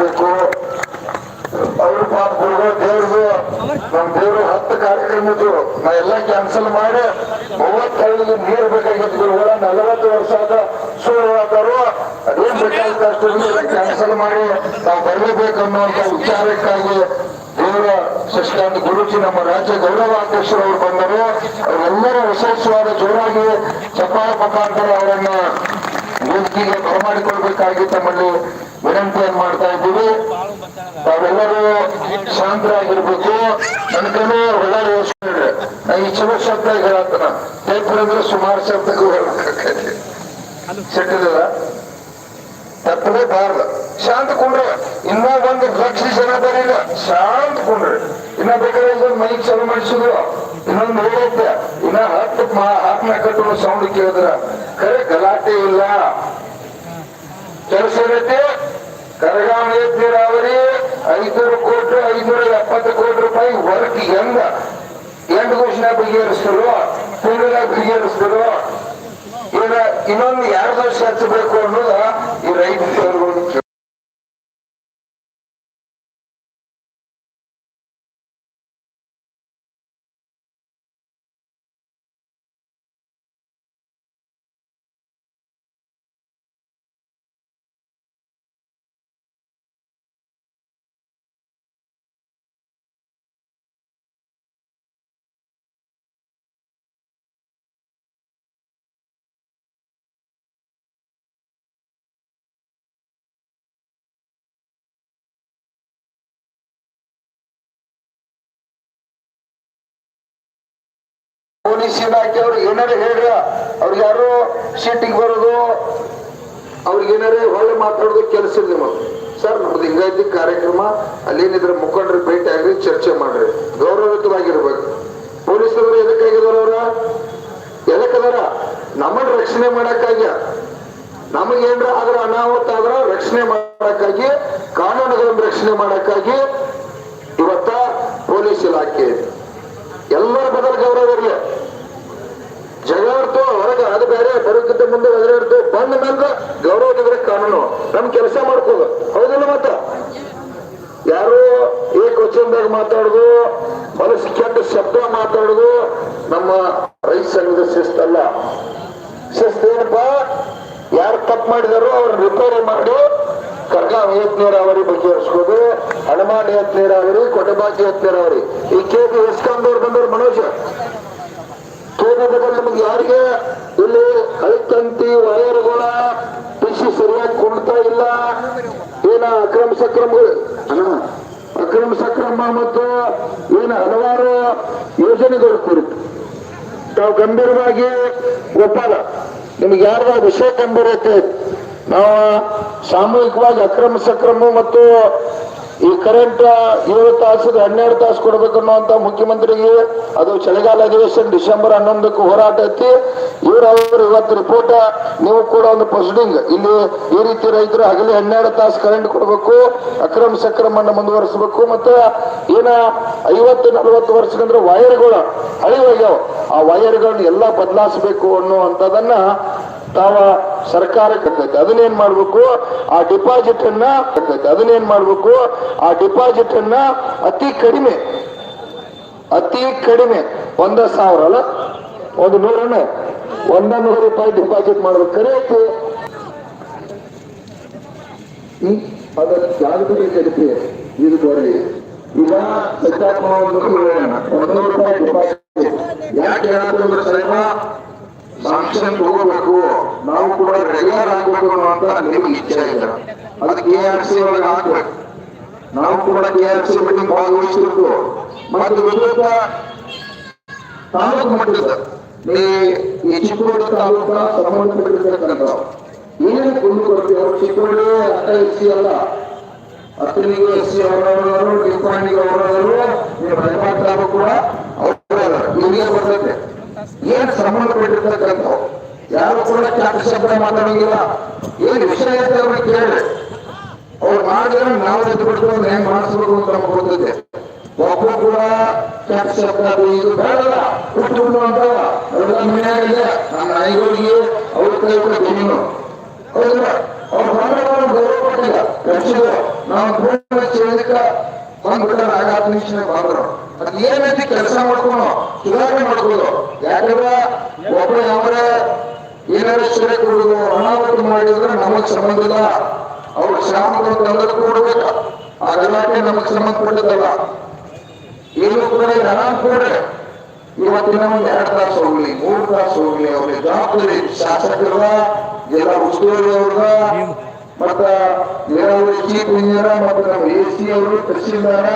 ಆಗ್ಬೇಕು ಅವ್ರ ಪಾಪ ದೇವ್ರದು, ನಮ್ ದೇವ್ರು ಹತ್ತು ಕಾರ್ಯಕ್ರಮದ್ದು ನಾ ಎಲ್ಲ ಕ್ಯಾನ್ಸಲ್ ಮಾಡಿ, ಮೂವತ್ತೈದು ನೀರು ಬೇಕಾಗಿತ್ತು ನಲವತ್ತು ವರ್ಷ ಆದ ಸುಳ್ಳು ಆದರು ಅದೇನ್ ಬೇಕಾಗಿತ್ತು ಅಷ್ಟು ಕ್ಯಾನ್ಸಲ್ ಮಾಡಿ, ನಾವು ಬರಲೇಬೇಕು ಅನ್ನುವಂತ ವಿಚಾರಕ್ಕಾಗಿ ದೇವರ ಸೃಷ್ಟಾಂತ ಗುರುಜಿ ನಮ್ಮ ರಾಜ್ಯ ಗೌರವಾಧ್ಯಕ್ಷರು ಅವರು ಬಂದರು. ಅವರೆಲ್ಲರೂ ವಿಶೇಷವಾದ ಜೋರಾಗಿ ಚಪ್ಪಾಳ ಮುಖಾಂತರ ಅವರನ್ನ ವೇದಿಕೆಗೆ ಬರಮಾಡಿಕೊಳ್ಬೇಕಾಗಿ ತಮ್ಮಲ್ಲಿ ವಿನಂತಿಯನ್ನು ಮಾಡ್ತಾ ಇದ್ದೀವಿ? ತಾವೆಲ್ಲರೂ ಶಾಂತರಾಗಿರ್ಬೇಕು. ನನ್ನ ಕಡೆ ಒಳ್ಳೆ ಯೋಚನೆ ನಾ ಈ ಚಲೋ ಶಬ್ದ ಹೇಳತ್ತನ. ಪೇಪರ್ ಅಂದ್ರೆ ಸುಮಾರು ಶಬ್ದಕ್ಕೂ ಹೇಳ್ಬೇಕಾಗತ್ತೆ ಸಿಟ್ಟಿಲ್ಲ ತಪ್ಪದೇ ಬಾರ್ದ. ಶಾಂತ ಕುಂಡ್ರೆ. ಇನ್ನ ಒಂದು ಲಕ್ಷ ಜನ ಬರೀಲ್ಲ. ಶಾಂತ ಕುಂಡ್ರಿ. ಇನ್ನ ಬೇಕಾದ್ರೆ ಮೈಕ್ ಚಾಲು ಮಾಡಿಸಿದ್ರು. ಇನ್ನೊಂದು ಹೇಳೈತೆ ಇನ್ನ ಹತ್ತು ಹಾಕ್ನ ಕಟ್ಟುವ ಸೌಂಡ್ ಕೇಳಿದ್ರ. ಕರೆ ಗಲಾಟೆ ಇಲ್ಲ. ಕೆಲಸ ಏನೈತಿ ಕರಗಾವಣಿ ನೀರಾವರಿ ಐನೂರು ಕೋಟಿ ಐನೂರ ಎಪ್ಪತ್ತು ಕೋಟಿ ರೂಪಾಯಿ ವರ್ಕ್ ಎಂದ ಎಂಟು ಘೋಷಣೆ ಬಗೆಹರಿಸಿದ್ರು ತಿಂಗಳ ಬಗೆಹರಿಸಿದ್ರು ಈಗ ಇನ್ನೊಂದು ಎರಡು ವರ್ಷ ಹಚ್ಚಬೇಕು ಅನ್ನೋದ ಈ ರೈತ ದೇವರುಗಳು ಪೊಲೀಸ್ ಇಲಾಖೆ ಅವ್ರಿಗೆ ಏನಾರು ಹೇಳ್ರ? ಅವ್ರಿಗೆ ಯಾರು ಸೀಟಿಗೆ ಬರೋದು ಅವ್ರಿಗೆ ಏನಾರು ಒಳ್ಳೆ ಮಾತಾಡೋದು ಕೆಲಸ ಇಲ್ಲ ನಿಮಗೆ. ಸರ್, ನಮ್ದು ಹಿಂಗೈತಿ ಕಾರ್ಯಕ್ರಮ, ಅಲ್ಲೇನಿದ್ರೆ ಮುಖಂಡರು ಭೇಟಿ ಆಗ್ರಿ, ಚರ್ಚೆ ಮಾಡ್ರಿ. ಗೌರವಯುತವಾಗಿರ್ಬೇಕು. ಪೊಲೀಸರು ಎದಕ್ಕಾಗಿದಾರ ಅವ್ರ? ಎದಕ್ಕದಾರ ನಮ್ಮನ್ನ ರಕ್ಷಣೆ ಮಾಡಕ್ಕಾಗ್ಯ. ನಮಗೇನ್ರ ಆದ್ರ ಅನಾಹುತ ಆದ್ರ ರಕ್ಷಣೆ ಮಾಡಕ್ಕಾಗಿ, ಕಾನೂನುಗಳನ್ನು ರಕ್ಷಣೆ ಮಾಡಕ್ಕಾಗಿ ಇವತ್ತ ಪೊಲೀಸ್ ಇಲಾಖೆ ಎಲ್ಲರ ಬದಲು ಗೌರವ ಇರಲಿ. ಜಗಾಡ್ತು ಹೊರಗೆ ಅದು ಬೇರೆ, ಬರೋಕ್ಕಿಂತ ಮುಂದೆ ಒದರಾಡ್ತು ಬಂದ ಮೇಲೆ ಗೌರವ ಇದ್ರೆ ಕಾನೂನು. ನಮ್ ಕೆಲಸ ಮಾಡ್ಕೋದು. ಹೌದಿಲ್ಲ ಮತ್ತ? ಯಾರು ಏಕವಚನದಾಗ ಮಾತಾಡುದು, ಮನಸ್ಸು ಕೆಟ್ಟ ಶಬ್ದ ಮಾತಾಡುದು, ನಮ್ಮ ರೈತ ಸಂಘದ ಶಿಸ್ತಲ್ಲ. ಶಿಸ್ತು ಏನಪ್ಪಾ? ಯಾರು ತಪ್ಪು ಮಾಡಿದಾರೋ ಅವ್ರ ರಿಪೇರಿ ಮಾಡಿ ಕರ್ಗಾವ್ ಏತ್ ನೀರಾವರಿ ಬಗೆಹರಿಸ್ಕೋದು ಹನುಮಾನ್ ಏತ್ ನೀರಾವರಿ ಕೊಟ್ಟಬಾಕಿ ಏತ್ ನೀರಾವರಿ. ಈ ಕೆ ಬಿ ಎಸ್ಕಾಂದವ್ರು ಬಂದವ್ರು ಮನೋಜ್. ಕೇಂದ್ರದಲ್ಲಿ ಯಾರಿಗೆ? ಇಲ್ಲಿ ಹೈತಂತಿ ವೈರ್ಗಳ ಕೃಷಿ ಸರಿಯಾಗಿ ಕೊಡ್ತಾ ಇಲ್ಲ. ಏನ ಅಕ್ರಮ ಸಕ್ರಮಗಳು ಅಕ್ರಮ ಸಕ್ರಮ ಮತ್ತು ಏನ ಹಲವಾರು ಯೋಜನೆಗಳು ಕುರಿತು. ತಾವು ಗಂಭೀರವಾಗಿ ಒಪ್ಪಲ್ಲ ನಿಮ್ಗೆ ಯಾರ ವಿಷಯ ಗಂಭೀರ ಐತೆ. ನಾವು ಸಾಮೂಹಿಕವಾಗಿ ಅಕ್ರಮ ಸಕ್ರಮ ಮತ್ತು ಈ ಕರೆಂಟ್ ಏಳು ತಾಸು ಹನ್ನೆರಡು ತಾಸು ಕೊಡ್ಬೇಕನ್ನುವಂತ ಮುಖ್ಯಮಂತ್ರಿಗೆ ಅದು ಚಳಿಗಾಲ ಅಧಿವೇಶನ ಡಿಸೆಂಬರ್ ಹನ್ನೊಂದಕ್ಕೂ ಹೋರಾಟ ಐತಿ. ಇವ್ರ ಅವರು ಇವತ್ತು ರಿಪೋರ್ಟ್ ನೀವು ಕೂಡ ಒಂದು ಪೋಸ್ಟಿಂಗ್ ಇಲ್ಲಿ ಈ ರೀತಿ ರೈತರು ಹಗಲಿ ಹನ್ನೆರಡು ತಾಸು ಕರೆಂಟ್ ಕೊಡಬೇಕು, ಅಕ್ರಮ ಸಕ್ರಮವನ್ನು ಮುಂದುವರಿಸಬೇಕು ಮತ್ತೆ ಏನ ಐವತ್ತು, ನಲವತ್ತು ವರ್ಷಕ್ಕಂದ್ರೆ ವೈರ್ಗಳು ಹಳಿ ಹೋಗ್ಯಾವ ಆ ವೈರ್ಗಳನ್ನ ಎಲ್ಲ ಬದಲಾಯಿಸಬೇಕು ಅನ್ನುವಂಥದ್ದನ್ನ ತಾವ ಸರ್ಕಾರ ಕಟ್ಟಬೇಕು ಅದನ್ನೇನ್ ಮಾಡ್ಬೇಕು? ಆ ಡಿಪಾಸಿಟ್ ಅನ್ನ ಕಟ್ಟಬೇಕು ಅದನ್ನೇನ್ ಮಾಡ್ಬೇಕು? ಆ ಡಿಪಾಸಿಟ್ ಅನ್ನ ಅತಿ ಕಡಿಮೆ ಅತಿ ಕಡಿಮೆ ಒಂದ ಸಾವಿರ ಅಲ್ಲ? ಒಂದು ನೂರನ್ನ? ಒಂದ ನೂರು ರೂಪಾಯಿ ಡಿಪಾಸಿಟ್ ಮಾಡ್ಬೇಕು. ಕರೆ ಐತಿ ಹ್ಮ್? ಅದರ ಕಡಿಮೆ ಇದು ಬರಲಿ ಈಗ ಸತ್ಯಾತ್ಮ ಹೇಳೋಣ ಒಂದೂರು ರೂಪಾಯಿ ಡಿಪಾಸಿಟ್ ಯಾಕೆ ಸಾಹೇಬ ಸಾಂಕ್ಷನ್ ಹೋಗಬೇಕು ನಾವು ಕೂಡ ರೆಗ್ಯುಲರ್ ಆಗ್ಬೇಕು ಅನ್ನುವಂತ ನಿಮ್ಗೆ ಇಚ್ಛೆ ಇದೆ. ಅದಕ್ಕೆ ಕೆ ಆರ್ ಸಿ ಒಳಗೆ ಹಾಕ್ಬೇಕು ನಾವು ಕೂಡ ಕೆ ಆರ್ ಸಿ ಮೀಟಿಂಗ್ ಭಾಗವಹಿಸಿರ್ತು ಮತ್ತು ವಿವಿಧ ತಾಲೂಕು ಮಟ್ಟದ ಈ ಚಿಕ್ಕೋಡಿ ತಾಲೂಕ ಸಂಬಂಧಪಟ್ಟಿರ್ತಕ್ಕಂಥ ಏನು ಕುಂದು ಕೊಡ್ತೀವಿ ಚಿಕ್ಕೋಡಿ, ಅಟ್ಟ ಎಸ್ ಸಿ ಅಲ್ಲ. ಹತ್ತನಿಗೆ ಎಸ್ ಸಿ ಅವರವರು ಡಿಪಾಣಿಗೆ ಅವರವರು, ನೀವು ಕೂಡ ಅವರೇ. ಇಲ್ಲಿಗೆ ಬರ್ತೈತೆ. ಏನ್ ಸಂಬಂಧಪಟ್ಟಿರ್ತಕ್ಕಂಥ ಯಾರು ಕೂಡ ಕೆಟ್ಟ ಶಬ್ದ ಮಾತಾಡೋಂಗಿಲ್ಲ. ಏನ್ ವಿಷಯ ಅಂತ ಅವ್ರಿಗೆ ಕೇಳ್ರಿ ಅವ್ರು ಮಾಡಿದ್ರೆ ನಾವು ಎದ್ದು ಅಂದ್ರೆ ಹೆಂಗ್ ಮಾಡಿಸ್ಬೇಕು ಅಂತ ನಮ್ಗೆ ಗೊತ್ತಿದೆ. ಒಬ್ಬ ಕೂಡ ಕೆಟ್ಟ ಶಬ್ದ ಇದು ಬೇಡಲ್ಲ. ಹುಟ್ಟು ಅಂತ ಅವ್ರ ಮನ್ಯಾಗ ಇದೆ. ನಮ್ಮ ನಾಯಿಗಳಿಗೆ ಅವ್ರ ಕೈ ಕೂಡ ಜಮೀನು ಹೌದಿಲ್ಲ? ಅವ್ರ ಬಂದ್ರೆ ಗೌರವ ಕೊಟ್ಟಿಲ್ಲ ಪಕ್ಷದ ನಾವು ಪೂರ್ಣ ಬಂದ್ಬಿಟ್ರೆ ಆಘಾತ ನಿರೀಕ್ಷಣೆ ಬಂದ್ರು ಏನೈತಿ ಕೆಲಸ ಮಾಡ್ಕೊಂಡು ಸುಧಾರಣೆ ಮಾಡ್ಬೋದು. ಯಾಕಂದ್ರೆ ಒಬ್ಬ ಯಾವ್ರ ಏನಾರ ಸಿರೆ ಕೊಡುದು ಅನಾಹುತ ಮಾಡಿದ್ರೆ ನಮಗ್ ಸಂಬಂಧ ಇಲ್ಲ. ಅವ್ರ ಶ್ರಾಮಗಳು ತಂದ್ರೆ ಕೊಡ್ಬೇಕ. ಆ ಗಲಾಟೆ ನಮಗ್ ಸಂಬಂಧಪಟ್ಟದಲ್ಲ ಏನು ಕೂಡ ಹಣ ಕೊಡ್ರಿ. ಇವತ್ತಿನ ಒಂದ್ ಎರಡು ತಾಸು ಹೋಗ್ಲಿ, ಮೂರು ತಾಸು ಹೋಗ್ಲಿ, ಅವ್ರಿಗೆ ಜವಾಬ್ದಾರಿ, ಶಾಸಕರ, ಎಲ್ಲ ಉಸ್ತುವಾರಿ ಅವ್ರದ ಮತ್ತ ನೀರಾವರಿ ಚೀಫ್ ಇಂಜಿನಿಯರ್ ಮತ್ತು ನಮ್ಮ ಎ ಸಿ ಅವರು ತಹಸೀಲ್ದಾರ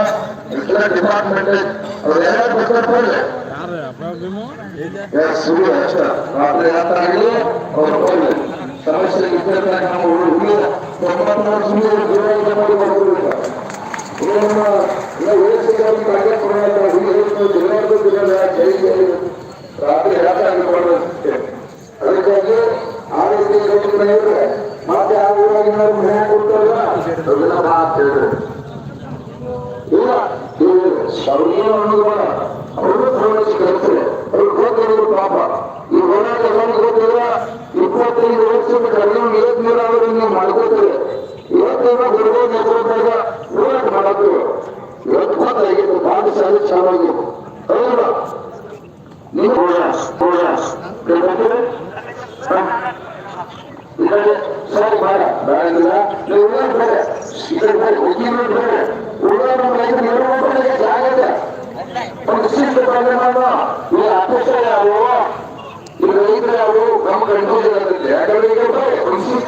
ಎಲ್ಲ ಡಿಪಾರ್ಟ್ಮೆಂಟ್ ಅವ್ರೆಲ್ಲ ಬರ್ತಾರೆ ಸುಳ್ಳು ಅಷ್ಟ. ರಾತ್ರಿ ರಾತ್ರಿ ಆಗಲಿ ಅವ್ರು ಹೋಗ್ಲಿ ಸಮಸ್ಯೆ ಇದ್ದಾಗ ನಾವು ಹುಡುಗಿ ತೊಂಬತ್ತು ವರ್ಷ ದೂರ ಮಾಡಿ ರಾತ್ರಿ ಅದಕ್ಕಾಗಿ ಆರೋಗ್ಯ ಇದ್ರೆ ಮತ್ತೆ ಆ ಊರಾಗಿನ ಮನೆ ಕೊಡ್ತಾರಲ್ಲ ಅದೆಲ್ಲ ಅಂತ ಹೇಳಿದ್ರು. ಇಲ್ಲ ಅವ್ರಿಗೇನು ಅನ್ನೋದು ಬೇಡ. ಅವರು ಪ್ರವೇಶ ಕಲಿತಾರೆ ಅವ್ರು ಗೊತ್ತಿರೋದು ಪಾಪ. ಈ ಹೋರಾಟ ಎಲ್ಲರಿಗೂ ಗೊತ್ತಿಲ್ಲ ಇಪ್ಪತ್ತೈದು ವರ್ಷದ ಕಡಿಮೆ ಏನ್ ನೀರಾವರಿ ನೀವು ಮಾಡ್ಕೋತೀರಿ ಇವತ್ತೇನೋ ಗುರುಗಳ ನೇತೃತ್ವದಾಗ ಹೋರಾಟ ಮಾಡತ್ತೀವಿ ಇವತ್ತು ಗೊತ್ತಾಗಿತ್ತು ಪಾಠಶಾಲೆ ಚಾಲಾಗಿತ್ತು ಹೌದಾ ನೀವು ಹೋದ ಹೋದ ಕೇಳ್ಕೊಂತೀರಿ? ಹ? ಈ ಕಡೆ ಸರಿ ಬೇಡ ಬೇಡ ನೀವು ಉಳ್ಳಾಡ ಬೇಡ ಈ ಕಡೆ ಬೇಡ ಉದ್ದಿನ ಬೇಡ ಉಳ್ಳಾಡ ರೈತರು ಎರಡು ಮಕ್ಕಳಿಗೆ ಜಾಗ ಇದೆ ಒಂದು ಸೀಟ್ ಪ್ರಮಾಣ ಈ ಅಪೇಕ್ಷ ಯಾವ ಈ ರೈತರು ಯಾವ ನಮ್ಮ ಕಂಡು ಯಾಕಂದ್ರೆ ಈಗ ಬೇರೆ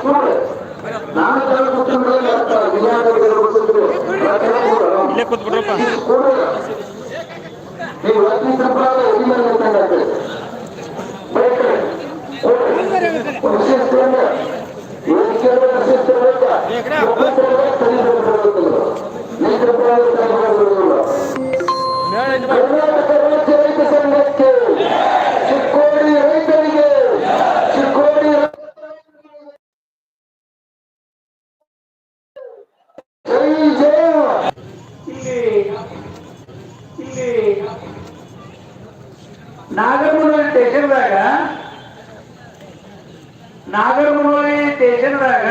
ನಾಗರಮುನೋಳಿ ಸ್ಟೇಷನ್ದಾಗ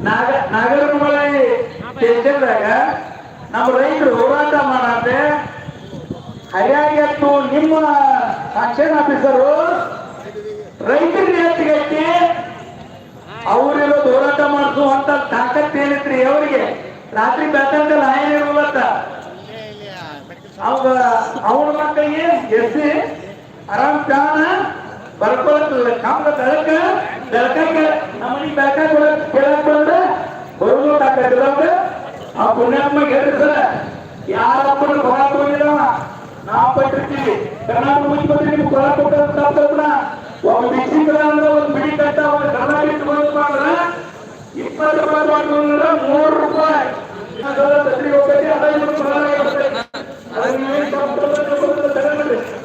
ನಾಗ ನಾಗರಮುನೋಳಿ ಸ್ಟೇಷನ್ದಾಗ ನಮ್ಮ ರೈತರು ಹೋರಾಟ ಮಾಡಂತೆ. ಹರಿಯಾಗಿತ್ತು ನಿಮ್ಮ ಸಾಕ್ಷನ್ ಆಫೀಸರು ರೈತರ ಹೆಚ್ಚಿಗೆ ಅವರಿರೋ ಹೋರಾಟ ಮಾಡಿಸುವಂತ ತಾಕತ್ ಏನಿತ್ರಿ ಅವರಿಗೆ? ರಾತ್ರಿ ಇರುವತ್ತ ಅವಾಗ ಅವನ ಮಕ್ಕಳಿಗೆ ಎಸಿ ಆರಾಮ್ ಪ್ಯಾನ ಬರ್ಕೊಳಕ್ ಕಾಮ್ಗ ಬೆಳಕ ಬೆಳಕಾಗ ನಮ್ಮನಿಗೆ ಬೆಳಕಾಗ ಕೇಳಕ್ ಬಂದ ಬರುವುದು ತಾಕತ್ತಿರೋದ ಆ ಪುಣ್ಯಾತ್ಮ ಹೇಳ್ರಿ ಸರ್ ಯಾರಪ್ಪನ ಕೊಳ ತಗೊಂಡಿರವ ನಾವು ಪಟ್ಟಿರ್ತೀವಿ ಕರ್ನಾಟಕ ಮುಖ್ಯಮಂತ್ರಿ ನಿಮ್ಗೆ ಕೊಳ ಕೊಟ್ಟ ಒಬ್ಬ ಬಿಸಿಗಳ ಅಂದ್ರೆ ಒಂದು ಬಿಡಿ ಕಟ್ಟ ಒಂದು ಕರ್ನಾಟಕ ಇಟ್ಕೊಂಡು ಮಾಡ್ರ ಇಪ್ಪತ್ತು ರೂಪಾಯಿ ಮಾಡ್ಕೊಂಡ್ರೆ ಮೂರು ರೂಪಾಯಿ ಛತ್ರಿ ಹೋಗ್ತೈತಿ ಅದ ಇವ್ರು ಕೊಳ ಇರುತ್ತೆ. ಅದನ್ನ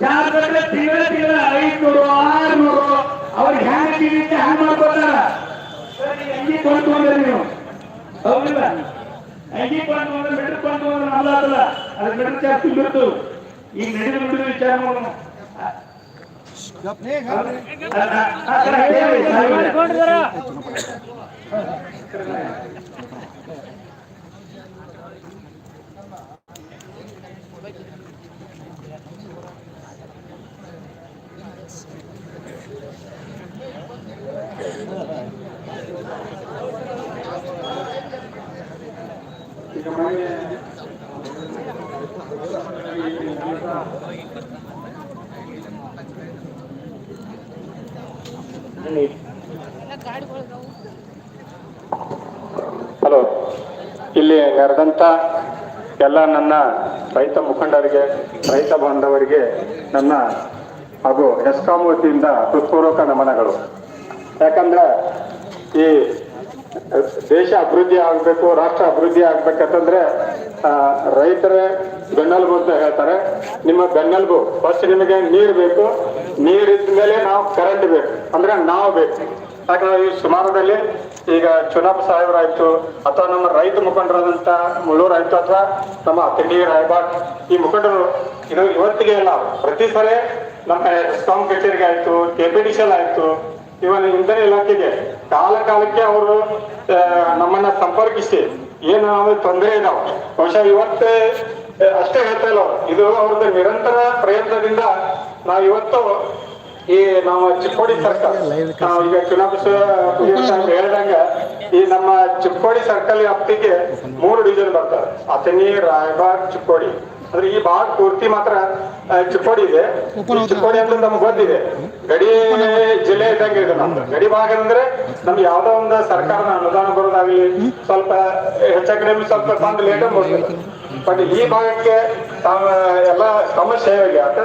ಕಟ್ಟಲೆ ತಿಂಗಳ ತಿಂಗಳ ಐದ್ನೂರು ಆರ್ನೂರು ಅವ್ರಿಗೆ ಹ್ಯಾಂಗ್ ತಿಳಿಯುತ್ತೆ ಹ್ಯಾಂಗ್ ಮಾಡ್ಕೊತಾರ ಅಂಗಿ ಕೊಂಡ್ಕೊಂಡ್ರೆ ನೀವು. ಹೌದಿಲ್ಲ ಅಂಗಿ ಕೊಂಡು ಬಂದ್ರೆ ಮಿಟ್ರ್ ಕೊಂಡು ಬಂದ್ರೆ ನಮ್ದು ಆಗಲ್ಲ ಅದು ಮಿಟ್ರ್ ಚಾರ್ಜ್ ತುಂಬಿರ್ತು ಈಗ ನಡೆದು ಬಿಡುವ ವಿಚಾರ ಮಾಡೋಣ. ಇಲ್ಲಿ ನೆರೆದಂಥ ಎಲ್ಲ ನನ್ನ ರೈತ ಮುಖಂಡರಿಗೆ, ರೈತ ಬಾಂಧವರಿಗೆ ನನ್ನ ಹಾಗೂ ಎಸ್ಕಾಂ ವತಿಯಿಂದ ಹೃತ್ಪೂರ್ವಕ ನಮನಗಳು. ಯಾಕಂದ್ರೆ ಈ ದೇಶ ಅಭಿವೃದ್ಧಿ ಆಗ್ಬೇಕು, ರಾಷ್ಟ್ರ ಅಭಿವೃದ್ಧಿ ಆಗ್ಬೇಕಂತಂದ್ರೆ ರೈತರೇ ಬೆನ್ನೆಲುಬು ಅಂತ ಹೇಳ್ತಾರೆ. ನಿಮ್ಮ ಬೆನ್ನೆಲುಬು ಫಸ್ಟ್ ನಿಮಗೆ ನೀರು ಬೇಕು. ನೀರಿದ್ದ ಮೇಲೆ ನಾವು ಕರೆಂಟ್ ಬೇಕು. ಅಂದ್ರೆ ನಾವು ಬೇಕು. ಯಾಕಂದ್ರೆ ಈ ಸುಮಾರದಲ್ಲಿ ಈಗ ಚುನಾವ್ ಸಾಹೇಬರಾಯ್ತು, ಅಥವಾ ನಮ್ಮ ರೈತ ಮುಖಂಡರಾದಂತ ಮುಳ್ಳೂರಾಯ್ತು, ಅಥವಾ ನಮ್ಮ ತಿಂಡಿ ರಾಯಬಾಗ್ ಈ ಮುಖಂಡರು ಇದು ಇವತ್ತಿಗೆ ಇಲ್ಲ. ಪ್ರತಿ ಸಲ ನಮ್ಮ ಎಸ್ಕಾಂ ಕಚೇರಿಗೆ ಆಯ್ತು ಕೆಪಿಟಿಷನ್ ಆಯ್ತು ಇವನ್ ಇಂಧನ ಇಲಾಖೆಗೆ ಕಾಲ ಕಾಲಕ್ಕೆ ಅವರು ನಮ್ಮನ್ನ ಸಂಪರ್ಕಿಸಿ. ಏನು ತೊಂದರೆ ಇದಾವ ಬಹುಶಃ ಇವತ್ತೇ, ಅಷ್ಟೇ ಹೇಳ್ತಾ ಇಲ್ಲ. ಇದು ಅವ್ರದ್ದು ನಿರಂತರ ಪ್ರಯತ್ನದಿಂದ ನಾವು ಇವತ್ತು ಈ ನಾವು ಚಿಕ್ಕೋಡಿ ಸರ್ಕಲ್ ನಾವು ಈಗ ಚುನಾವಣಾ ಹೇಳ್ದಂಗ ಈ ನಮ್ಮ ಚಿಕ್ಕೋಡಿ ಸರ್ಕಲ್ ವ್ಯಾಪ್ತಿಗೆ ಮೂರು ಡಿವಿಷನ್ ಬರ್ತಾರೆ. ಅಥಣಿ, ರಾಯಬಾಗ್, ಚಿಕ್ಕೋಡಿ. ಅಂದ್ರೆ ಈ ಭಾಗ ಪೂರ್ತಿ ಮಾತ್ರ ಚಿಕ್ಕೋಡಿ ಇದೆ. ಚಿಕ್ಕೋಡಿ ಅಂದ್ರೆ ನಮ್ಗೆ ಗೊತ್ತಿದೆ. ಗಡಿ ಜಿಲ್ಲೆ ಇದ್ದಂಗೆ ಇದೆ ನಮ್ದು. ಗಡಿ ಭಾಗ ಅಂದ್ರೆ ನಮ್ಗೆ ಯಾವ್ದೋ ಒಂದು ಸರ್ಕಾರದ ಅನುದಾನ ಬರೋದಾಗ್ಲಿ, ಸ್ವಲ್ಪ ಹೆಚ್ಚಾಗಿ ಸ್ವಲ್ಪ ಬಂದು ಲೇಟ್ ಬಟ್ ಈ ಭಾಗಕ್ಕೆ ತಾವ ಎಲ್ಲ ಸಮಸ್ಯೆ ಅದ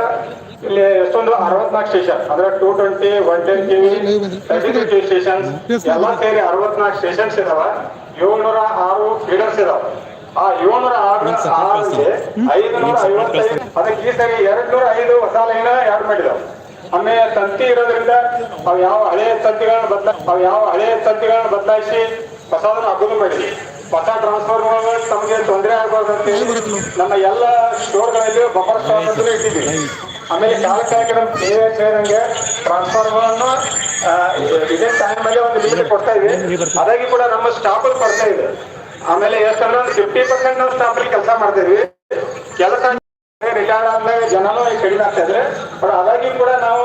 ಇಲ್ಲಿ ಎಷ್ಟೊಂದು ಅರವತ್ನಾಲ್ಕು ಸ್ಟೇಷನ್ ಅಂದ್ರೆ two twenty one ten K V station ಎಲ್ಲ ಸೇರಿ ಅರವತ್ನಾಲ್ಕು ಸ್ಟೇಷನ್ಸ್ ಇದಾವ. ಏಳ್ನೂರ ಆರು ಫೀಡರ್ಸ್ ಇದಾವ. ಆ ಏಳ್ನೂರ ಆರು ಆರಲ್ಲಿ ಐದುನೂರ ಐವತ್ತೈದು ಅದಕ್ಕೆ ಈ ಸರಿ ಎರಡ್ ನೂರ ಐದು ಹೊಸ ಲೈನ್ ಯಾರು ಮಾಡಿದಾವ. ಆಮೇಲೆ ತಂತಿ ಇರೋದ್ರಿಂದ ಅವು ಯಾವ ಹಳೆ ತಂತಿಗಳನ್ನ ಬದಲ ಅವು ಯಾವ ಹಳೆ ತಂತಿಗಳನ್ನ ಬದಲಾಯಿಸಿ ಹೊಸದನ್ನ ಹಬ್ಬದು ಮಾಡಿದ್ವಿ. ಹೊಸ ಟ್ರಾನ್ಸ್ಫಾರ್ಮರ್ ತಮಗೆ ತೊಂದರೆ ಆಗಬಾರ್ದು ಅಂತ ಹೇಳಿ ನಮ್ಮ ಎಲ್ಲ ಸ್ಟೋರ್ಗಳಲ್ಲಿ ಬಫರ್ ಸ್ಟೋರ್ ಅಂತ ಇಟ್ಟಿದ್ವಿ ಆಮೇಲೆ ಕಾಲ ಕಾಲಕ್ಕೆ ನಮ್ಮ ಸೇವೆ ಸೇರಂಗೆ ಟ್ರಾನ್ಸ್ಫಾರ್ಮರ್ ಅನ್ನು ಇದೇ ಟೈಮ್ ಅಲ್ಲಿ ಒಂದು ಲಿಮಿಟ್ ಕೊಡ್ತಾ ಇದ್ವಿ ಅದಾಗಿ ಕೂಡ ನಮ್ಮ ಸ್ಟಾಫ್ ಕೊಡ್ತಾ ಇದೆ. ಆಮೇಲೆ ಎಷ್ಟಂದ್ರೆ ಒಂದು ಫಿಫ್ಟಿ ಪರ್ಸೆಂಟ್ ನಾವು ಸ್ಟಾಫ್ ಕೆಲಸ ಮಾಡ್ತೀವಿ ಕೆಲಸ ರಿಟೈರ್ಡ್ ಆದ್ಮೇಲೆ ಜನನೂ ಕಡಿಮೆ ಆಗ್ತಾ ಇದ್ರೆ ಬಟ್ ಅದಾಗಿ ಕೂಡ ನಾವು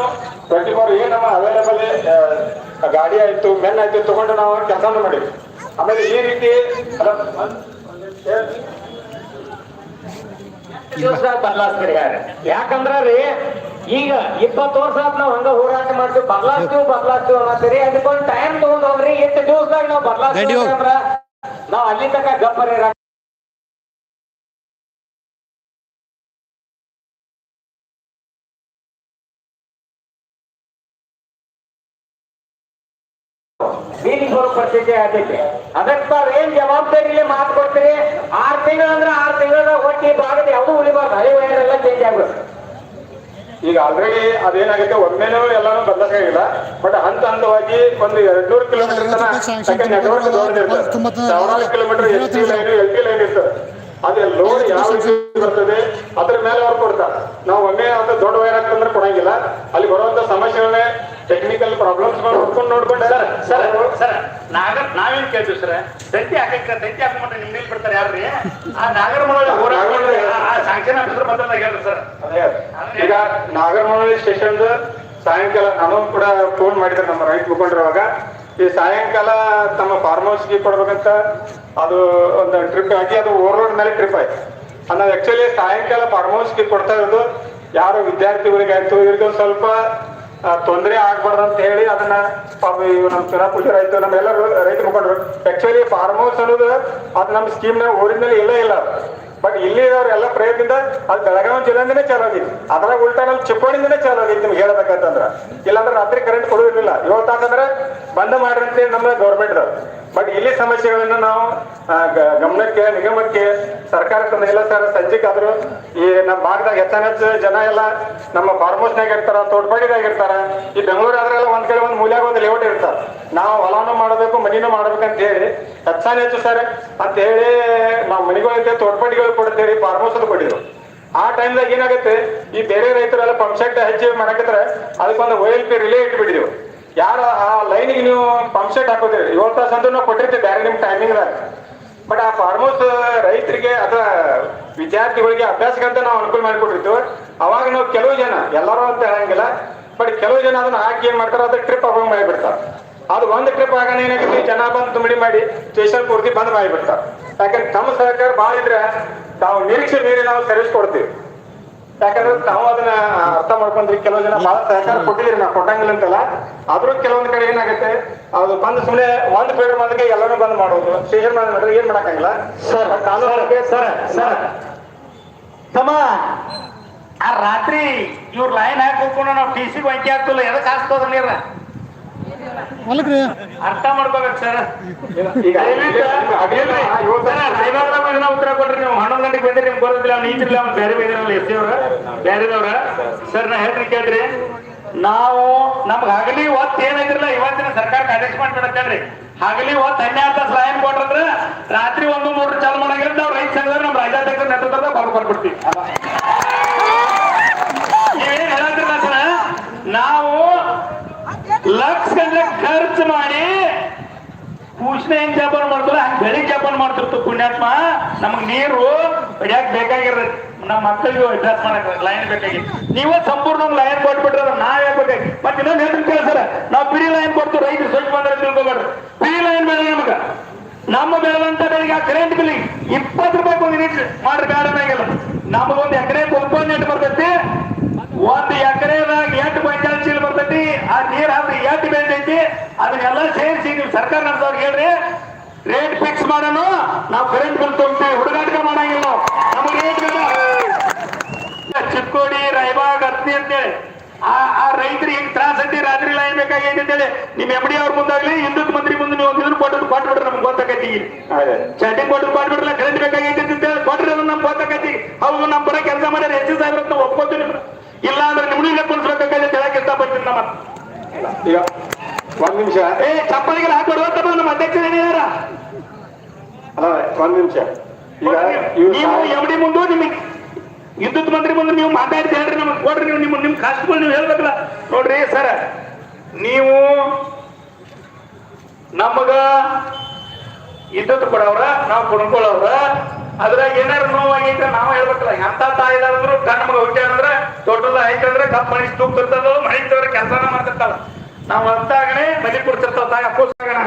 ಟ್ವೆಂಟಿ ಫೋರ್ ಏನ್ ನಮ್ಮ ಅವೈಲೇಬಲ್ ಗಾಡಿ ಆಯ್ತು ಮೆನ್ ಆಯ್ತು ತಗೊಂಡು ನಾವು ಕೆಲಸನೂ ಮಾಡಿದ್ವಿ. ಆಮೇಲೆ ಈ ರೀತಿ ದಿವಸ ಬದಲಾಸ್ತೀರಿ ಯಾಕಂದ್ರ ರೀ ಈಗ ಇಪ್ಪತ್ತು ವರ್ಷ ಆತ್ ನಾವ್ ಹಂಗ ಹೋರಾಟ ಮಾಡ್ತೀವಿ ಬದಲಾಸ್ತೀವಿ ಬದಲಾಸ್ತೀವಿ ಅನ್ನತ್ತೀರಿ ಅದಕ್ಕೊಂದು ಟೈಮ್ ತಗೊಂಡ್ ಹೋಗ್ರಿ ಎಷ್ಟು ದಿವಸದಾಗ ನಾವ್ ಬದಲಾಸ್ತೀವಿ ಅಂದ್ರ ನಾವ್ ಅಲ್ಲಿ ತನಕ ಗಪ್ಪರಿ ಬೀದಿಗೆ ಬರೋ ಪರಿಸ್ಥಿತಿ ಆಗೈತೆ. ಅದಕ್ಕೆ ತಾವೇನ್ ಜವಾಬ್ದಾರಿಲಿ ಮಾತು ಕೊಡ್ತೀರಿ? ಆರ್ ತಿಂಗಳು ಅಂದ್ರೆ ಆರ್ ತಿಂಗಳ ಹೊಟ್ಟಿ ಭಾಗದ ಯಾವುದು ಉಳಿಬಾರ್ದು. ಹಳೆ ವಯರೆಲ್ಲ ಚೇಂಜ್ ಆಗ್ಬೇಕು ಈಗ ಆಲ್ರೆಡಿ ಅದೇನಾಗುತ್ತೆ ಒಮ್ಮೆನೂ ಎಲ್ಲಾನು ಬದಲಾಗಿಲ್ಲ ಬಟ್ ಹಂತ ಹಂತವಾಗಿ ಒಂದು ಎರಡ್ ನೂರು ಕಿಲೋಮೀಟರ್ ತನಕ ನೆಟ್ವರ್ಕ್ ದೊಡ್ಡದಿರ್ತದೆ. ಸಾವಿರಾರು kilometre L T line L T line ಇರ್ತದೆ. ಅದೇ ಲೋಡ್ ಯಾವ ರೀತಿ ಬರ್ತದೆ ಅದ್ರ ಮೇಲೆ ಅವ್ರು ಕೊಡ್ತಾರೆ. ನಾವು ಒಮ್ಮೆ ಅಂತ ದೊಡ್ಡ ವೈರ್ ಆಗ್ತಂದ್ರೆ ಕೊಡಂಗಿಲ್ಲ. ಅಲ್ಲಿ ಬರುವಂತ ಸಮಸ್ಯೆಗಳನ್ನೇ ಟೆಕ್ನಿಕಲ್ ಪ್ರಾಬ್ಲಮ್ಸ್ ನೋಡ್ಕೊಂಡು ನೋಡ್ಕೊಂಡು ಸರ್ ಸರ್ ನಾಗರ್ ನಾವೇನ್ ಕೇಳ್ತೀವಿ ಸರ್? ತಂತಿ ಹಾಕಕ್ಕೆ ತಂತಿ ಹಾಕೊಂಡ್ರೆ ನಿಮ್ ಮೇಲೆ ಬಿಡ್ತಾರೆ ಯಾರ್ರಿ? ಆ ನಾಗರ ಮನೋಳಿ ಹೋರಾಟ ಸಾಂಕ್ಷನ್ ಆಫೀಸರ್ ಬಂದಾಗ ಹೇಳ್ರಿ ಸರ್. ಈಗ ನಾಗರಮನಹಳ್ಳಿ ಸ್ಟೇಷನ್ ಸಾಯಂಕಾಲ ನಾನು ಕೂಡ ಫೋನ್ ಮಾಡಿದ್ರೆ ನಮ್ಮ ರೈತ ಮುಖಂಡರವಾಗ ಈ ಸಾಯಂಕಾಲ ತಮ್ಮ ಫಾರ್ಮ್ ಹೌಸ್ಗೆ ಕೊಡ್ಬೇಕಂತ ಅದು ಒಂದು ಟ್ರಿಪ್ ಹಾಕಿ ಅದು ಓವರ್ಲೋಡ್ ಮೇಲೆ ಟ್ರಿಪ್ ಆಯ್ತು. ನಾವು ಆಕ್ಚುಲಿ ಸಾಯಂಕಾಲ ಫಾರ್ಮ್ ಹೌಸ್ಗೆ ಕೊಡ್ತಾ ಇರೋದು ಯಾರು ವಿದ್ಯಾರ್ಥಿಗಳಿಗಾಯ್ತು ಇವ್ರಿಗೆ ಒಂದು ಸ್ವಲ್ಪ ತೊಂದರೆ ಆಗ್ಬಾರ್ದು ಅಂತ ಹೇಳಿ ಅದನ್ನ ಪಾಪ ಇವ್ ನಮ್ಮ ಚಿರಾಪುಜಿ ರೈತ ನಮ್ಮೆಲ್ಲರೂ ರೈತ ಮುಖಂಡರು ಆಕ್ಚುಲಿ ಫಾರ್ಮ್ ಹೌಸ್ ಅನ್ನೋದು ಅದು ನಮ್ಮ ಸ್ಕೀಮ್ನ ಊರಿನಲ್ಲಿ ಇಲ್ಲ ಇಲ್ಲ. ಬಟ್ ಇಲ್ಲಿ ಇರೋರು ಎಲ್ಲ ಪ್ರಯತ್ನದಿಂದ ಅದು ಬೆಳಗಾವಿ ಜಿಲ್ಲೆಯಿಂದನೇ ಚಾಲು ಆಗಿತ್ತು. ಅದರ ಉಲ್ಟಾ ನಮ್ಮ ಚಿಕ್ಕೋಣಿಂದನೇ ಚಾಲು ಆಗಿತ್ತು ನಿಮ್ಗೆ ಹೇಳ್ಬೇಕಂತಂದ್ರ. ಇಲ್ಲಾಂದ್ರೆ ರಾತ್ರಿ ಕರೆಂಟ್ ಕೊಡೋದಿರಲಿಲ್ಲ. ತಾಸಂದ್ರೆ ಬಂದ್ ಮಾಡ್ರಿ ಅಂತೇಳಿ ನಮ್ಮ ಗೌರ್ಮೆಂಟ್ ಬಟ್ ಇಲ್ಲಿ ಸಮಸ್ಯೆಗಳನ್ನ ನಾವು ಗಮನಕ್ಕೆ, ನಿಗಮಕ್ಕೆ ಸರ್ಕಾರಕ್ಕೆ ಎಲ್ಲ ಸರ್ ಸಂಜೆಗಾದ್ರು ಈ ನಮ್ಮ ಭಾಗದಾಗ ಹೆಚ್ಚಾನೆಚ್ಚ ಜನ ಎಲ್ಲ ನಮ್ಮ ಫಾರ್ಮ್ ಹೌಸ್ನಾಗ ಇರ್ತಾರ, ತೋಟಪಾಡಿದಾಗ ಇರ್ತಾರ. ಈ ಬೆಂಗಳೂರು ಆದ್ರೆಲ್ಲ ಒಂದ್ ಕಡೆ ಒಂದ್ ಮೂಲ್ಯಾಗ ಒಂದು ಲೇಔಟ್ ಇರ್ತಾರ. ನಾವು ಹೊಲಾನು ಮಾಡಬೇಕು, ಮನಿನೂ ಮಾಡ್ಬೇಕಂತ ಹೇಳಿ ಹೆಚ್ಚಾನೆಚ್ಚು ಸರ್ ಅಂತ ಹೇಳಿ ನಾವು ಮನಿಗಳಿದ್ದೆ ತೋಟಪಾಡಿಗಳು ಕೊಡ್ತೇವೆ ಫಾರ್ಮ್ ಹೌಸ್ ಕೊಟ್ಟಿದ್ರು. ಆ ಟೈಮ್ದಾಗ ಏನಾಗುತ್ತೆ, ಈ ಬೇರೆ ರೈತರೆಲ್ಲ ಪಂಪ್ ಸೆಟ್ ಹಚ್ಚಿ ಮಾಡಕತ್ರ, ಅದಕ್ಕೊಂದು ಓ ಎಲ್ ಪಿ ರಿಲೇ ಇಟ್ಬಿಟ್ಟಿದ್ವು. ಯಾರು, ಆ ಲೈನಿಗೆ ನೀವು ಪಂಪ್ ಸೆಟ್ ಹಾಕೋದ್ರಿ ಏಳು ತಾಸು ಅಂದ್ರೆ ನಾವು ಕೊಟ್ಟಿರ್ತೀವಿ ಬೇರೆ ನಿಮ್ ಟೈಮಿಂಗ್ದಾಗ ಬಟ್ ಆ ಫಾರ್ಮೋಸ್ ರೈತರಿಗೆ ಅಥವಾ ವಿದ್ಯಾರ್ಥಿಗಳಿಗೆ ಅಭ್ಯಾಸಕ್ಕಂತ ನಾವು ಅನುಕೂಲ ಮಾಡಿಕೊಟ್ಟಿರ್ತೀವಿ. ಅವಾಗ ನಾವು ಕೆಲವು ಜನ, ಎಲ್ಲರೂ ಅಂತ ಹೇಳಂಗಿಲ್ಲ ಬಟ್ ಕೆಲವು ಜನ ಅದನ್ನ ಹಾಕಿ ಏನ್ ಮಾಡ್ತಾರೆ ಅದ್ರ ಟ್ರಿಪ್ ಅಭಂಗ ಮಾಡಿಬಿಡ್ತಾರೆ ಅದು ಒಂದು ಟ್ರಿಪ್ ಆಗೋಣ ಏನಾಗುತ್ತೆ? ಜನ ಬಂದು ತುಂಬಿ ಮಾಡಿ ಸ್ಟೇಷನ್ ಪೂರ್ತಿ ಬಂದ್ ಮಾಡಿಬಿಡ್ತಾರೆ ಯಾಕಂದ್ರೆ ನಮ್ಮ ಸರ್ಕಾರ ಭಾಳ ನಾವು ನಿರೀಕ್ಷೆ ಮೀರಿ ನಾವು ಸರ್ವಿಸ್ ಕೊಡ್ತೀವಿ. ಯಾಕಂದ್ರೆ ತಾವು ಅದನ್ನ ಅರ್ಥ ಮಾಡ್ಕೊಂಡ್ರಿ. ಕೆಲವು ಜನ ಬಹಳ ಸಹಕಾರ ಕೊಟ್ಟಿದ್ರಿ ನಾವು ಕೊಟ್ಟಂಗಿಲ್ಲ ಅಂತಲ್ಲ. ಆದ್ರೂ ಕೆಲವೊಂದ್ ಕಡೆ ಏನಾಗುತ್ತೆ ಅದು ಬಂದು ಸುಮ್ನೆ ಒಂದ್ ಪೇಡ್ ಬಂದ್ಗೆ ಎಲ್ಲರೂ ಬಂದ್ ಮಾಡೋದು. ಸ್ಟೇಷನ್ ಬಂದ್ ಮಾಡಿದ್ರೆ ಏನ್ ಮಾಡಕ್ಕಾಗಿಲ್ಲ. ಸರ್ ಕಾನೂನು ಸರ್ ಸರ್ ತಮ್ಮ ಆ ರಾತ್ರಿ ಇವ್ರ ಲೈನ್ ಹಾಕಿ ಹೋಗ್ಕೊಂಡು ನಾವು ಟಿ ಸಿ ಬಂಕಿ ಆಗ್ತಿಲ್ಲ ಎದಕ್ಕೆ ಹಾಸ್ತದ ನೀರ ಅರ್ಥ ಮಾಡ್ಕೋಬೇಕು ಸರ್. ಉತ್ತರ ಕೊಟ್ರಿ ನೀವು ಹನ್ನೊಂದು ಗಂಟೆಗೆ ಬಂದ್ರೆ ನಿಮ್ಗೆ ಗೊತ್ತಿಲ್ಲ ಅವ್ನು ಈತಿಲ್ಲ ಅವ್ನು ಬೇರೆ ಬೇರೆ ಎಸ್ ಅವ್ರ ಬೇರೆದವ್ರ ಸರ್ ನಾ ಹೇಳ್ರಿ ಕೇಳ್ರಿ. ನಾವು ನಮ್ಗೆ ಹಗಲಿ ಹೊತ್ತು ಏನಾಗಿರಲ್ಲ ಇವತ್ತಿನ ಸರ್ಕಾರ ಆದೇಶ ಮಾಡ್ಬಿಡತ್ತೇನ್ರಿ ಹಗಲಿ ಹೊತ್ತು ಹನ್ನೆರಡು ತಾಸು ಲೈನ್ ಕೊಟ್ರಂದ್ರ ರಾತ್ರಿ ಒಂದು ಮೂರು ಚಾಲು ಮಾಡಿದ್ರೆ ನಾವು ರೈತ ಸಂಘದ ನಮ್ಮ ರಾಜ್ಯಾಧ್ಯಕ್ಷರ ನೇತೃತ್ವದಾಗ ಕೊಟ್ಟು ಕೊಟ್ಬಿಡ್ತೀವಿ. ನೀವೇನ್ ಹೇಳತ್ತಿರಲ್ಲ ಸರ್ ನಾವು ಲಕ್ಷ ಗಂಟೆ ಖರ್ಚು ಮಾಡಿ ಕೂಷ್ಣ ಹೆಂಗ್ ಜಪಾನ ಮಾಡ್ತಾರ ಹಂಗ ಬೆಳಿ ಜಪಾನ ಮಾಡ್ತಿರ್ತು ಪುಣ್ಯಾತ್ಮ. ನಮಗ್ ನೀರು ಯಾಕೆ ಬೇಕಾಗಿರ್ರಿ ನಮ್ಮ ಮಕ್ಕಳಿಗೂ ಅಡ್ರೆಸ್ ಮಾಡಕ್ ಲೈನ್ ಬೇಕಾಗಿ ನೀವೇ ಸಂಪೂರ್ಣ ಲೈನ್ ಕೊಟ್ಬಿಟ್ರ ನಾವ್ ಹೇಳ್ಬೇಕಾಗಿ ಬೇಕಾಗಿ ಮತ್ತೆ ಇನ್ನೊಂದು ಹೇಳ್ತೀನಿ ಕೇಳ್ತಾರ ನಾವ್ ಬಿಡಿ ಲೈನ್ ಕೊಡ್ತೀವಿ, ರೈತರು ಸ್ವಲ್ಪ ಬಂದ್ರೆ ತಿಳ್ಕೊಬೇಡ್ರಿ ಫ್ರೀ ಲೈನ್ ಮೇಲೆ ನಮಗ. ನಮ್ಮ ಬೆಳೆದಂತ ಬೆಳಿಗ್ಗೆ ಆ ಕರೆಂಟ್ ಬಿಲ್ ಇಪ್ಪತ್ತು ರೂಪಾಯಿ ಒಂದು ಯೂನಿಟ್ ಮಾಡ್ರಿ ಬೇಡ ಆಗಿಲ್ಲ ನಮಗೊಂದು ಎಕರೆ ಒಬ್ಬ ನೆಟ್ ಬರ್ತೈತಿ. ಒಂದು ಎಕರೆದಾಗ ಎಂಟು ಕ್ವಿಂಟಲ್ ಚೀಲ ಬರ್ತೈತಿ ಆ ನೀರ್ ಹಾಕಿ ಎಂಟು ಬೆಳಿತೈತಿ ಅದನ್ನೆಲ್ಲ ಸೇರಿಸಿ ನೀವು ಸರ್ಕಾರ ನಡೆದವ್ರಿಗೆ ಹೇಳ್ರಿ. ರೇಟ್ ಫಿಕ್ಸ್ ಮಾಡೋಣ. ನಾವು ಕರೆಂಟ್ ಬಿಲ್ ತುಂಬ್ತೀವಿ ಹುಡುಗಾಟಿಕೆ ಮಾಡಂಗಿಲ್ಲ. ನಮಗೆ ರೇಟ್ ಬೇಡ. ಚಿಕ್ಕೋಡಿ ರಾಯಬಾಗ್ ಹತ್ತಿ ಅಂತೇಳಿ. ಆ ಆ ರೈತರಿಗೆ ಹಿಂಗ್ ತ್ರಾಸ ಅಂತ ರಾತ್ರಿ ಲೈನ್ ಬೇಕಾಗೈತಿ ಅಂತೇಳಿ. ನಿಮ್ ಎಂ ಡಿ ಅವ್ರ ಮುಂದಾಗ್ಲಿ ಹಿಂದೂತ್ ಮಂತ್ರಿ ಮುಂದೆ ನೀವು ಹೋಗಿದ್ರು ಕೊಟ್ಟು ಕೊಟ್ಟು ಕೊಟ್ಬಿಟ್ರೆ ನಮ್ಗೆ ಗೊತ್ತಾಗೈತಿ ಚಾಟಿಂಗ್ ಕೊಟ್ಟು ಕೊಟ್ಬಿಟ್ರಲ್ಲ ಕರೆಂಟ್ ಬೇಕಾಗೈತಿ ಅಂತ ಹೇಳಿ ಕೊಟ್ರಿ ಅದನ್ನ ನಮ್ಗೆ ಗೊತ್ತಾಗೈತಿ ಹೌದು ನಮ್ಮ ಬರೋ ಕೆಲಸ ಮಾಡ್ಯಾರ ಹೆಚ್ಚು ಸಾವಿರ ಒಪ್ಕೋತೀನಿ. ಒಪ್ಕೋತೀವಿ. ಇಲ್ಲ ಅಂದ್ರೆ ನಿಮ್ಗೆ ಕುಣಿಸ್ಬೇಕಾಗೈತೆ ಅಂತ ಹೇಳಕ್ ಇಷ್ಟಪಡ್ತೀನಿ ನಮ್ಮ ಈಗ ಒಂದ್ ನಿಮಿಷ. ಏ ಚಪ್ಪಲಿಗೆ ಹಾಕೊಡುವಂತ ನಮ್ಮ ಅಧ್ಯಕ್ಷರು ಅಲ್ಲ ಒಂದ್ ನಿಮಿಷ. ನೀವು ಎಂ ಡಿ ಮುಂದೆ ನಿಮಗೆ ವಿದ್ಯುತ್ ಮಂತ್ರಿ ಮುಂದೆ ನೀವು ಮಾತಾಡಿ ಹೇಳ್ರಿ ನಮಗೆ. ಕೊಡ್ರಿ ನೀವು ನಿಮ್ಮ ನಿಮ್ ಕಷ್ಟಗಳು ನೀವು ಹೇಳ್ಬೇಕಲ್ಲ. ನೋಡ್ರಿ ಸರ್ ನೀವು ನಮಗ ವಿದ್ಯುತ್ ಕೊಡವ್ರ ನಾವು ಕೊಂಡ್ಕೊಳ್ಳವ್ರ. ಅದ್ರಾಗ ಏನಾರು ನೋವಾಗೈತೆ ನಾವು ಹೇಳ್ಬೇಕಲ್ಲ. ಎಂತ ತಾಯಿದಾರಂದ್ರು ಗಂಡ ಮಗ ಅಂದ್ರೆ ದೊಡ್ಡದ ಐತಂದ್ರೆ ಕಪ್ ಮಣಿ ತೂಗ್ತಿರ್ತದ ಮಣಿ ಕೆಲಸನ ಮಾಡ್ತಿರ್ತಾವ ನಾವು ಅತ್ತಾಗಣೆ ಮನೆ ಕೊಡ್ತಿರ್ತಾವ ತಾಯಿ ಅಪ್ಪೋಸಾಗಣ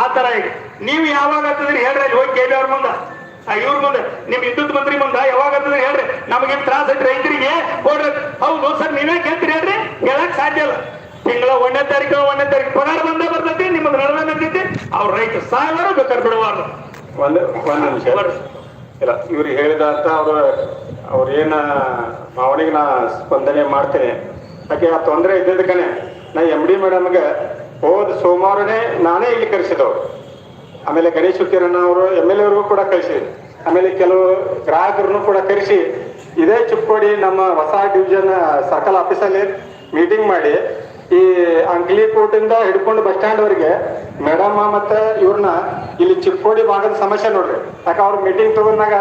ಆ ತರ ಈಗ ನೀವು ಯಾವಾಗ ಆಗ್ತದ್ರಿ ಹೇಳ್ರಿ ಅಲ್ಲಿ ಹೋಗಿ ಕೇಳಿ ಅವ್ರ ಮುಂದ. ಆ ಇವ್ರ ಮುಂದೆ. ನಿಮ್ ವಿದ್ಯುತ್ ಮಂತ್ರಿ ಮುಂದ ಯಾವಾಗ ಆಗ್ತದ್ರಿ ಹೇಳ್ರಿ. ನಮಗೆ ತ್ರಾಸ ಐತಿ ರೈತರಿಗೆ ಕೊಡ್ರಿ. ಹೌದು ಸರ್ ನೀವೇ ಕೇಳ್ತೀರಿ ಹೇಳ್ರಿ. ಹೇಳಕ್ ಸಾಧ್ಯ ಇಲ್ಲ. ತಿಂಗಳ ಒಂದನೇ ತಾರೀಕು ಒಂದನೇ ತಾರೀಕು ಪಗಾರ ಬಂದೇ ಬರ್ತೈತಿ ನಿಮ್ಮದು ನಡವೆ ನಡೀತಿ ಅವ್ರ ರೈತ ಸಾವಿರ ಬೇಕಾದ್ರೆ ಬಿಡಬಾರ್ದು. ಒಂದು ಒಂದ್ ನಿಮಿಷ. ಇಲ್ಲ ಇವ್ರು ಹೇಳಿದಂತ ಅವರು ಅವ್ರ ಏನ ಭಾವನೆಗೆ ನಾ ಸ್ಪಂದನೆ ಮಾಡ್ತೇನೆ. ಯಾಕೆ ಆ ತೊಂದರೆ ಇದ್ದಿದ್ದಕ್ಕನೆ ನಾ ಎಂ ಡಿ ಮೇಡಮ್ಗೆ ಹೋದ ಸೋಮವಾರನೇ ನಾನೇ ಇಲ್ಲಿ ಕರೆಸಿದವರು. ಆಮೇಲೆ ಗಣೇಶ್ ಉತ್ತೀರಣ್ಣ ಅವರು ಎಂ ಎಲ್ ಎವ್ರಿಗೂ ಕೂಡ ಕಳಿಸಿ ಆಮೇಲೆ ಕೆಲವು ಗ್ರಾಹಕರನ್ನು ಕೂಡ ಕರೆಸಿ ಇದೇ ಚಿಕ್ಕೋಡಿ ನಮ್ಮ ಹೊಸ ಡಿವಿಷನ್ ಸರ್ಕಲ್ ಆಫೀಸಲ್ಲಿ ಮೀಟಿಂಗ್ ಮಾಡಿ ಈ ಅಂಕ್ಲಿ ಕೋಟಿಂದ ಹಿಡ್ಕೊಂಡು ಬಸ್ ಸ್ಟ್ಯಾಂಡ್ ಮೇಡಮ್ಮ ಮೇಡಮ್ ಮತ್ತೆ ಇವ್ರನ್ನ ಇಲ್ಲಿ ಚಿಕ್ಕೋಡಿ ಭಾಗದ ಸಮಸ್ಯೆ ನೋಡ್ರಿ. ಯಾಕೆ ಅವ್ರ ಮೀಟಿಂಗ್ ತಗೊಂಡಾಗ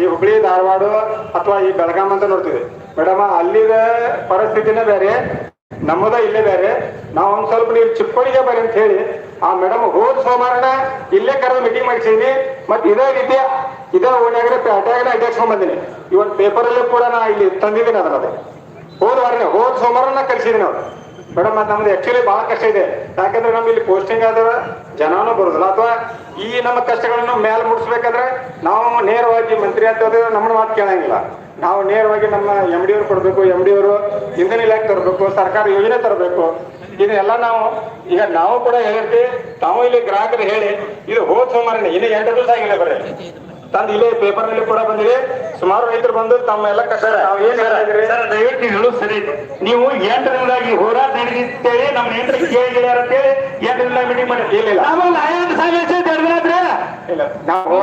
ಈ ಹುಬ್ಳಿ, ಧಾರವಾಡ ಅಥವಾ ಈ ಬೆಳಗಾಂ ಅಂತ ನೋಡ್ತೀವಿ ಮೇಡಮ್ ಅಲ್ಲಿದ ಪರಿಸ್ಥಿತಿನೇ ಬೇರೆ. ನಮ್ಮದ ಇಲ್ಲೇ ಬೇರೆ. ನಾವು ಒಂದು ಸ್ವಲ್ಪ ನೀವು ಚಿಕ್ಕೋಡಿಗೆ ಬರ್ರಿ ಅಂತ ಹೇಳಿ ಆ ಮೇಡಮ್ ಹೋದ್ ಸೋಮವಾರನ ಇಲ್ಲೇ ಕರೆದು ಮೀಟಿಂಗ್ ಮಾಡಿಸಿದೀನಿ ಮತ್ತೆ ಇದೇ ರೀತಿ ಇದೇ ಓಣ್ಯಾಗ ಪೇಟೆಯಾಗ್ರೆ ಅಡ್ಡಾಡ್ಸ್ಕೊಂಡ್ ಇವತ್ತು ಇವನ್ ಪೇಪರಲ್ಲೂ ಕೂಡ ನಾ ಇಲ್ಲಿ ತಂದಿದ್ದೀನಿ ಅದನ್ನ ಅದು ಹೋದ ವಾರನೇ, ಹೋದ ಸೋಮವಾರನ ಕಳ್ಸಿದೀನಿ ಅವ್ರು. ಮೇಡಮ್ ಅದು ನಮ್ದು ಆಕ್ಚುಲಿ ಬಹಳ ಕಷ್ಟ ಇದೆ. ಯಾಕಂದ್ರೆ ನಮ್ಗೆ ಇಲ್ಲಿ ಪೋಸ್ಟಿಂಗ್ ಆದವ, ಜನಾನು ಬರುದಿಲ್ಲ. ಅಥವಾ ಈ ನಮ್ಮ ಕಷ್ಟಗಳನ್ನು ಮೇಲ್ ಮುಡಿಸ್ಬೇಕಾದ್ರೆ ನಾವು ನೇರವಾಗಿ ಮಂತ್ರಿ ಅಂತ ನಮ್ಮನ್ನ ಮಾತು ಕೇಳಂಗಿಲ್ಲ. ನಾವು ನೇರವಾಗಿ ನಮ್ಮ ಎಂ ಡಿ ಅವ್ರು ಕೊಡಬೇಕು ಎಂ ಡಿ ಅವರು ಇಂಧನ ಇಲಾಖೆ ತರಬೇಕು ಸರ್ಕಾರ ಯೋಜನೆ ತರಬೇಕು. ಇದನ್ನೆಲ್ಲ ನಾವು ಈಗ ನಾವು ಕೂಡ ಹೇಳಿರ್ತೀವಿ ತಾವು ಇಲ್ಲಿ ಗ್ರಾಹಕರು ಹೇಳಿ ಇದು ಹೋದ್ ಸೋಮಾರಣೆ ಇನ್ನು ಎಂಟು ದಿವಸ ಆಗಿಲ್ಲ ಬರೀ. ತಂದು ಇಲ್ಲೇ ಪೇಪರ್ನಲ್ಲಿ ಕೂಡ ಬಂದಿದೆ. ಸುಮಾರು ರೈತರು ಬಂದು ತಮ್ಮ ಎಲ್ಲ ಕಷ್ಟ ದಯವಿಟ್ಟು ನೀವು ಹೇಳೋದು ಸರಿ ನೀವು ನೀವು ಎಂಟರಿಂದಾಗಿ ಹೋರಾಟ ನಡೆದಿದ್ದೇವೆ ನಮ್ಮ ಎಂಟರ ಕೇಳಿ ಅಂತೇಳಿ ಎಂಟರಿಂದ ಮೀಟಿಂಗ್ ಮಾಡಿ ಇಲ್ಲ, ಇಲ್ಲ. ನಾವು?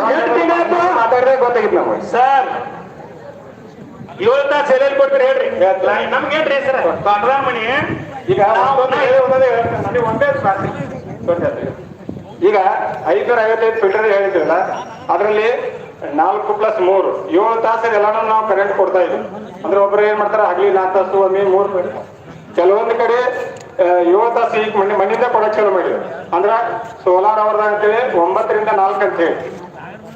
ಮಾತಾಡಿದ್ರೆ ಗೊತ್ತಾಗಿತ್ತು ನಮಗೆ. ಸರ್ ಏಳು ತಾಸು ಎಲ್ಲೆಲ್ಲಿ ಕೊಡ್ತೀರಿ ಹೇಳ್ರಿ. ನಮ್ಗೇನ್ರಿ ಸರ್ ಕಾಂಟ್ರಾನ್ ಮಣಿ ಈಗ. ನನಗೆ ಒಂದೇ ಸಾಕು. ಈಗ ಐದ್ನೂರ ಐವತ್ತೈದು ಫಿಲ್ಟರ್ ಹೇಳಿದ್ರಲ್ಲ ಅದರಲ್ಲಿ ನಾಲ್ಕು ಪ್ಲಸ್ ಮೂರು. ಏಳು ತಾಸು ಎಲ್ಲಾನು ನಾವು ಕರೆಂಟ್ ಕೊಡ್ತಾ ಇದ್ವಿ. ಅಂದ್ರೆ ಒಬ್ರು ಏನ್ ಮಾಡ್ತಾರೆ ಹಗಲಿ ನಾಲ್ಕು ತಾಸು ಒಮ್ಮೆ ಮೂರು ಕೆಲವೊಂದು ಕಡೆ ಏಳು ತಾಸು ಈಗ ಮನೆ ಮಣ್ಣಿಂದ ಕೊಡಕ್ ಚಾಲು ಮಾಡಿದ್ರು. ಅಂದ್ರ ಸೋಲಾರ್ ಅವರ್ದಾಗ ಅಂತೇಳಿ ಒಂಬತ್ತರಿಂದ ನಾಲ್ಕು ಅಂತ ಹೇಳಿ.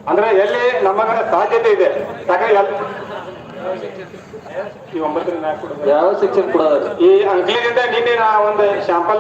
ಅಂದ್ರೆ ಎಲ್ಲಿ ನಮಗ ಸಾಧ್ಯತೆ ಇದೆ. ಯಾಕಂದ್ರೆ ಕೊಡೋದು. ಯಾವ ಸೆಕ್ಷನ್ ಕೊಡೋದ್ರಿ ಈ ಅಂಕ್ಲಿಗಿಂತ ನಿನ್ನೆ ನಾ ಒಂದು ಶಾಂಪಲ್